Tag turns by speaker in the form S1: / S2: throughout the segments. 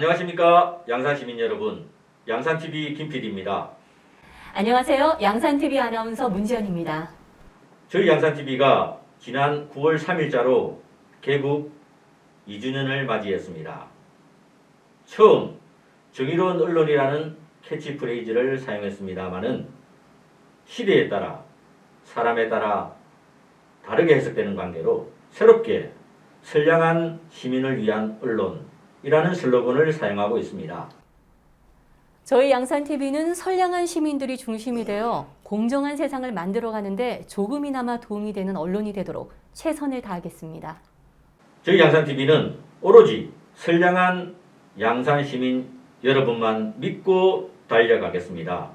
S1: 안녕하십니까 양산 시민 여러분 양산 TV 김PD입니다.
S2: 안녕하세요. 양산TV 아나운서 문지연입니다.
S1: 저희 양산 TV가 지난 9월 3일자로 개국 2주년을 맞이했습니다. 처음 정의로운 언론이라는 캐치프레이즈를 사용했습니다마는 시대에 따라 사람에 따라 다르게 해석되는 관계로 새롭게 선량한 시민을 위한 언론 이라는 슬로건을 사용하고 있습니다.
S2: 저희 양산TV는 선량한 시민들이 중심이 되어 공정한 세상을 만들어 가는데 조금이나마 도움이 되는 언론이 되도록 최선을 다하겠습니다.
S1: 저희 양산TV는 오로지 선량한 양산 시민 여러분만 믿고 달려가겠습니다.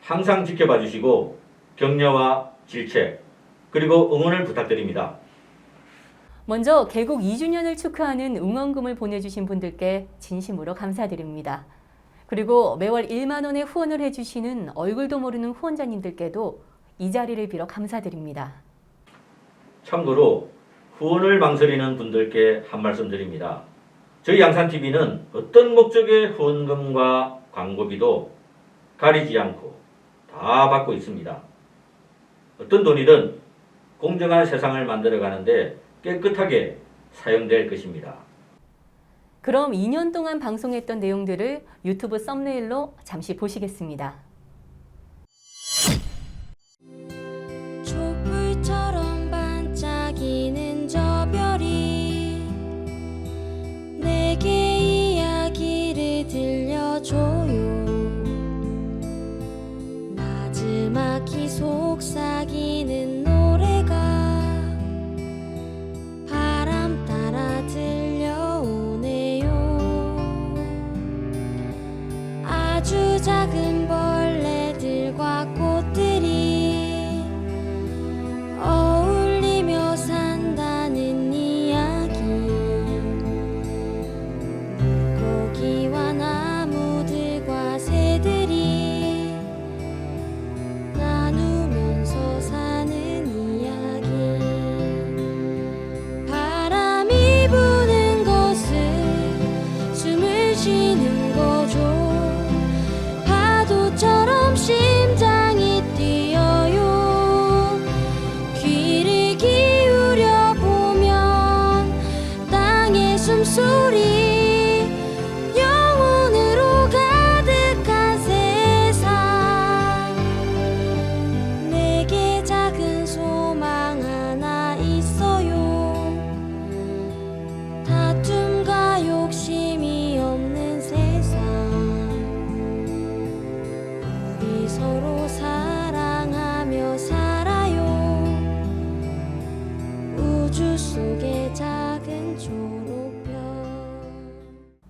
S1: 항상 지켜봐 주시고 격려와 질책 그리고 응원을 부탁드립니다.
S2: 먼저 개국 2주년을 축하하는 응원금을 보내주신 분들께 진심으로 감사드립니다. 그리고 매월 1만 원의 후원을 해주시는 얼굴도 모르는 후원자님들께도 이 자리를 빌어 감사드립니다.
S1: 참고로 후원을 망설이는 분들께 한 말씀 드립니다. 저희 양산TV는 어떤 목적의 후원금과 광고비도 가리지 않고 다 받고 있습니다. 어떤 돈이든 공정한 세상을 만들어가는데 깨끗하게 사용될 것입니다.
S2: 그럼 2년 동안 방송했던 내용들을 유튜브 썸네일로 잠시 보시겠습니다.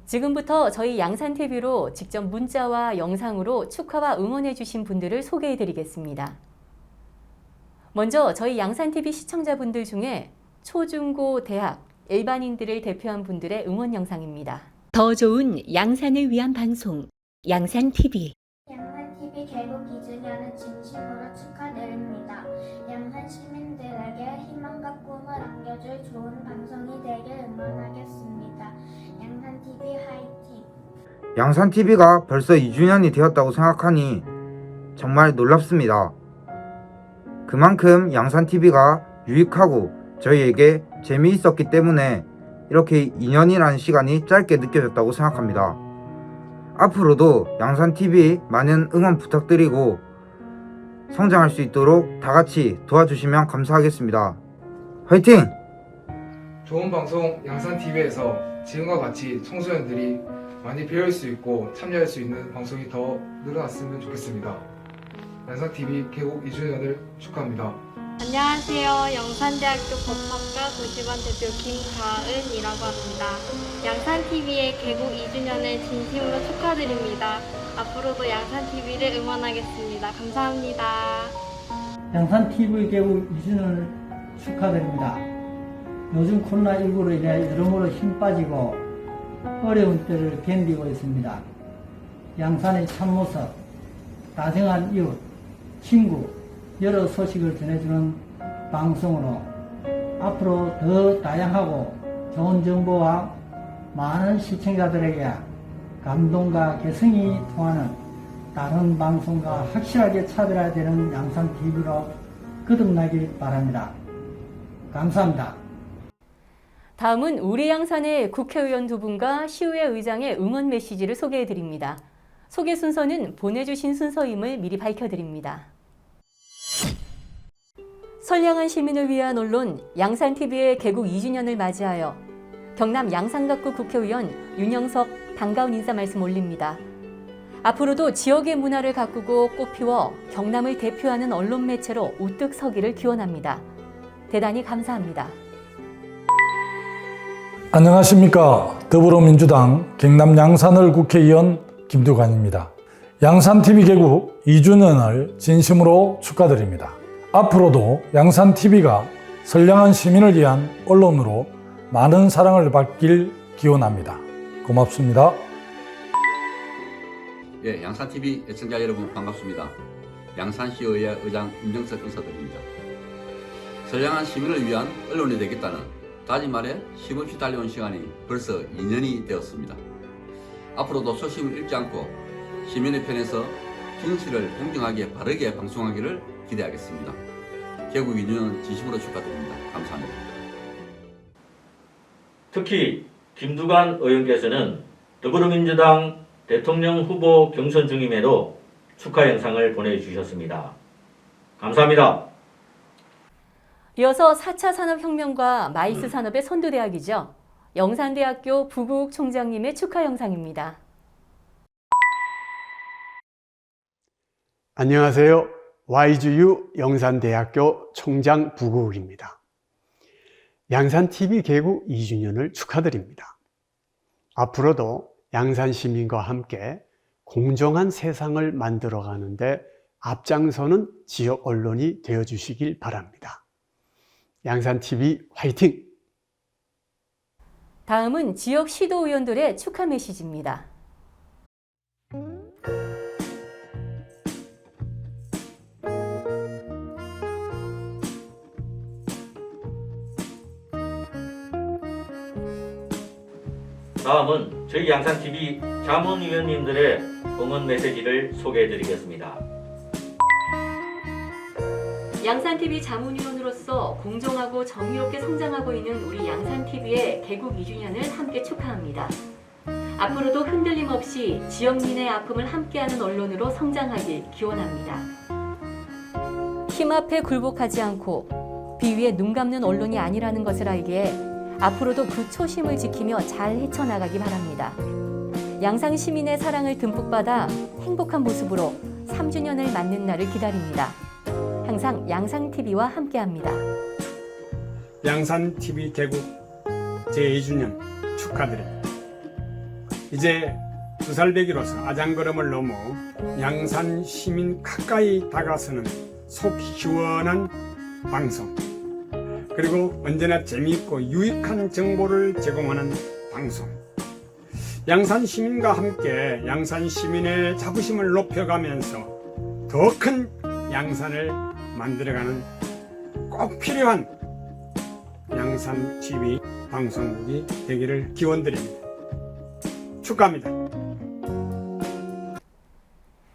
S2: 지금부터 저희 양산TV로 직접 문자와 영상으로 축하와 응원해 주신 분들을 소개해 드리겠습니다. 먼저 저희 양산TV 시청자분들 중에 초중고 대학 일반인들을 대표한 분들의 응원 영상입니다. 더 좋은 양산을 위한 방송 양산TV
S3: 양산 TV가 벌써 2주년이 되었다고 생각하니 정말 놀랍습니다. 그만큼 양산 TV가 유익하고 저희에게 재미있었기 때문에 이렇게 2년이라는 시간이 짧게 느껴졌다고 생각합니다. 앞으로도 양산 TV 많은 응원 부탁드리고 성장할 수 있도록 다 같이 도와주시면 감사하겠습니다. 화이팅!
S4: 좋은 방송 양산TV에서 지금과 같이 청소년들이 많이 배울 수 있고 참여할 수 있는 방송이 더 늘어났으면 좋겠습니다. 양산TV 개국 2주년을 축하합니다.
S5: 안녕하세요. 영산대학교 법학과 도시반 대표 김가은이라고 합니다. 양산TV의 개국 2주년을 진심으로 축하드립니다. 앞으로도 양산TV를 응원하겠습니다. 감사합니다.
S6: 양산 TV 개국 2주년을 축하드립니다. 요즘 코로나19로 인해 여러모로 힘 빠지고 어려운 때를 견디고 있습니다. 양산의 참모습, 다정한 이웃, 친구, 여러 소식을 전해주는 방송으로 앞으로 더 다양하고 좋은 정보와 많은 시청자들에게 감동과 개성이 통하는 다른 방송과 확실하게 차별화되는 양산TV로 거듭나길 바랍니다. 감사합니다.
S7: 다음은 우리 양산의 국회의원 두 분과 시의회 의장의 응원 메시지를 소개해 드립니다. 소개 순서는 보내주신 순서임을 미리 밝혀드립니다. 선량한 시민을 위한 언론 양산TV의 개국 2주년을 맞이하여 경남 양산갑구 국회의원 윤영석 반가운 인사 말씀 올립니다. 앞으로도 지역의 문화를 가꾸고 꽃피워 경남을 대표하는 언론 매체로 우뚝 서기를 기원합니다. 대단히 감사합니다.
S8: 안녕하십니까. 더불어민주당 경남 양산을 국회의원 김두관입니다. 양산TV 개국 2주년을 진심으로 축하드립니다. 앞으로도 양산TV가 선량한 시민을 위한 언론으로 많은 사랑을 받길 기원합니다. 고맙습니다.
S9: 예, 양산TV 애청자 여러분 반갑습니다. 양산시의회 의장 임정석 인사드립니다. 선량한 시민을 위한 언론이 되겠다는 다짐 아래 쉼없이 달려온 시간이 벌써 2년이 되었습니다. 앞으로도 소심을 잃지 않고 시민의 편에서 진실을 공정하게 바르게 방송하기를 기대하겠습니다. 개국 2년 진심으로 축하드립니다. 감사합니다.
S1: 특히 김두관 의원께서는 더불어민주당 대통령 후보 경선 중임에도 축하 영상을 보내주셨습니다. 감사합니다.
S7: 이어서 4차 산업혁명과 마이스 산업의 선두대학이죠. 영산대학교 부국 총장님의 축하 영상입니다.
S10: 안녕하세요. YGU 영산대학교 총장 부국입니다. 양산TV 개국 2주년을 축하드립니다. 앞으로도 양산 시민과 함께 공정한 세상을 만들어 가는데 앞장서는 지역 언론이 되어 주시길 바랍니다. 양산TV 화이팅!
S7: 다음은 지역 시도 의원들의 축하 메시지입니다.
S1: 다음은 저희 양산TV 자문위원님들의 응원 메시지를 소개해드리겠습니다.
S7: 양산TV 자문위원으로서 공정하고 정의롭게 성장하고 있는 우리 양산TV의 개국 2주년을 함께 축하합니다. 앞으로도 흔들림 없이 지역민의 아픔을 함께하는 언론으로 성장하길 기원합니다. 힘 앞에 굴복하지 않고 비위에 눈 감는 언론이 아니라는 것을 알기에 앞으로도 그 초심을 지키며 잘 헤쳐나가기 바랍니다. 양산 시민의 사랑을 듬뿍 받아 행복한 모습으로 3주년을 맞는 날을 기다립니다. 항상 양상TV와 함께합니다.
S11: 양산 TV 개국 제2주년 축하드립니다. 이제 두 살배기로서 아장걸음을 넘어 양산 시민 가까이 다가서는 속 시원한 방송 그리고 언제나 재미있고 유익한 정보를 제공하는 방송 양산 시민과 함께 양산 시민의 자부심을 높여가면서 더 큰 양산을 만들어가는 꼭 필요한 양산 TV 방송국이 되기를 기원드립니다. 축하합니다.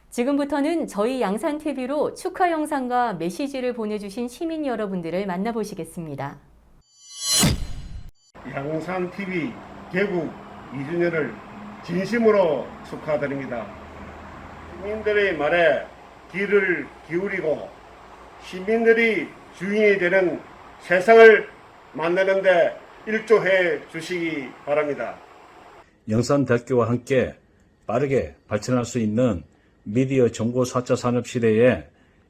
S7: 지금부터는 저희 양산TV로 축하 영상과 메시지를 보내주신 시민 여러분들을 만나보시겠습니다.
S12: 양산 TV 개국 2주년을 진심으로 축하드립니다. 시민들의 말에 귀를 기울이고 시민들이 주인이 되는 세상을 만드는데 일조해 주시기 바랍니다.
S13: 영산대학교와 함께 빠르게 발전할 수 있는 미디어 정보 4차 산업 시대에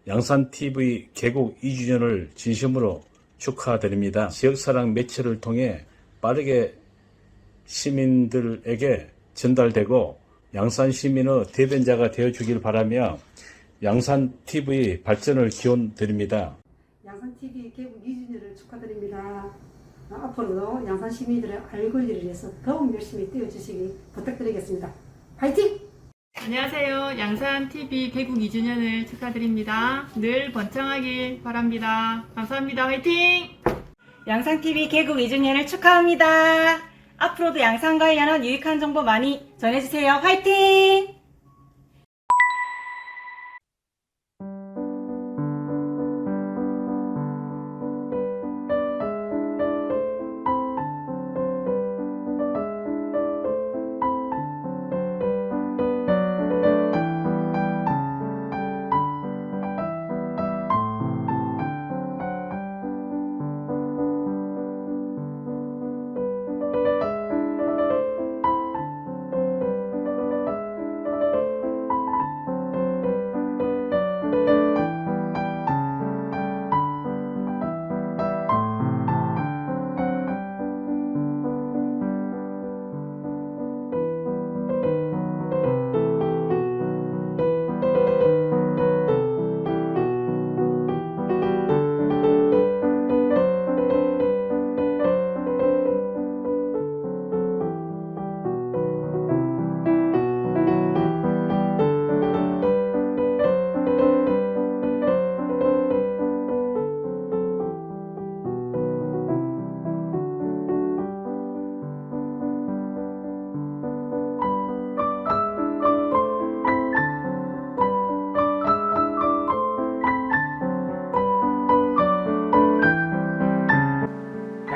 S13: 양산TV 개국 2주년을 진심으로 축하드립니다. 지역사랑 매체를 통해 빠르게 시민들에게 전달되고 양산 시민의 대변자가 되어주길 바라며 양산TV 발전을 기원드립니다.
S14: 양산TV 개국 2주년을 축하드립니다. 어, 앞으로도 양산 시민들의 알 권리를 위해서 더욱 열심히 뛰어주시기 부탁드리겠습니다. 화이팅!
S15: 안녕하세요. 양산TV 개국 2주년을 축하드립니다. 늘 번창하길 바랍니다. 감사합니다. 화이팅!
S2: 양산TV 개국 2주년을 축하합니다. 앞으로도 양산 관련한 유익한 정보 많이 전해주세요. 화이팅!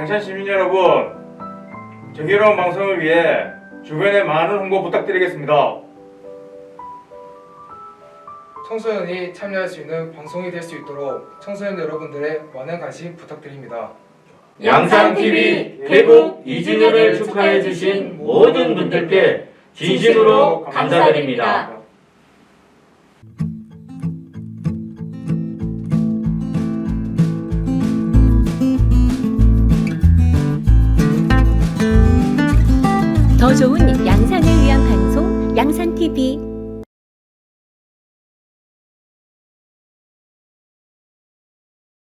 S16: 양산 시민 여러분, 정의로운 방송을 위해 주변에 많은 홍보 부탁드리겠습니다.
S4: 청소년이 참여할 수 있는 방송이 될 수 있도록 청소년 여러분들의 많은 관심 부탁드립니다.
S1: 양산TV 개국 2주년을 축하해 주신 모든 분들께 진심으로 감사드립니다.
S7: 더 좋은 양산을 위한 방송 양산TV